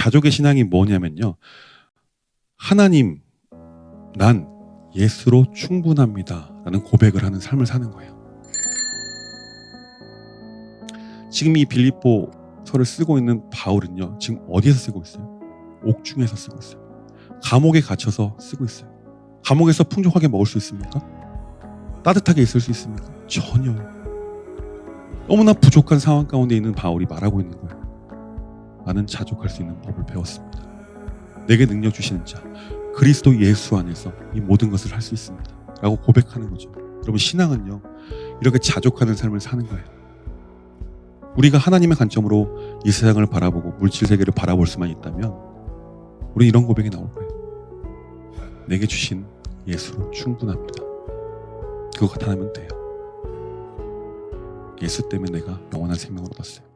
자족의 신앙이 뭐냐면요. 하나님, 난 예수로 충분합니다. 라는 고백을 하는 삶을 사는 거예요. 지금 이 빌립보서를 쓰고 있는 바울은요. 지금 어디에서 쓰고 있어요? 옥중에서 쓰고 있어요. 감옥에 갇혀서 쓰고 있어요. 감옥에서 풍족하게 먹을 수 있습니까? 따뜻하게 있을 수 있습니까? 전혀. 너무나 부족한 상황 가운데 있는 바울이 말하고 있는 거예요. 나는 자족할 수 있는 법을 배웠습니다. 내게 능력 주시는 자, 그리스도 예수 안에서 이 모든 것을 할 수 있습니다. 라고 고백하는 거죠. 여러분, 신앙은요, 이렇게 자족하는 삶을 사는 거예요. 우리가 하나님의 관점으로 이 세상을 바라보고 물질 세계를 바라볼 수만 있다면, 우리 이런 고백이 나올 거예요. 내게 주신 예수로 충분합니다. 그거 나타나면 돼요. 예수 때문에 내가 영원한 생명을 얻었어요.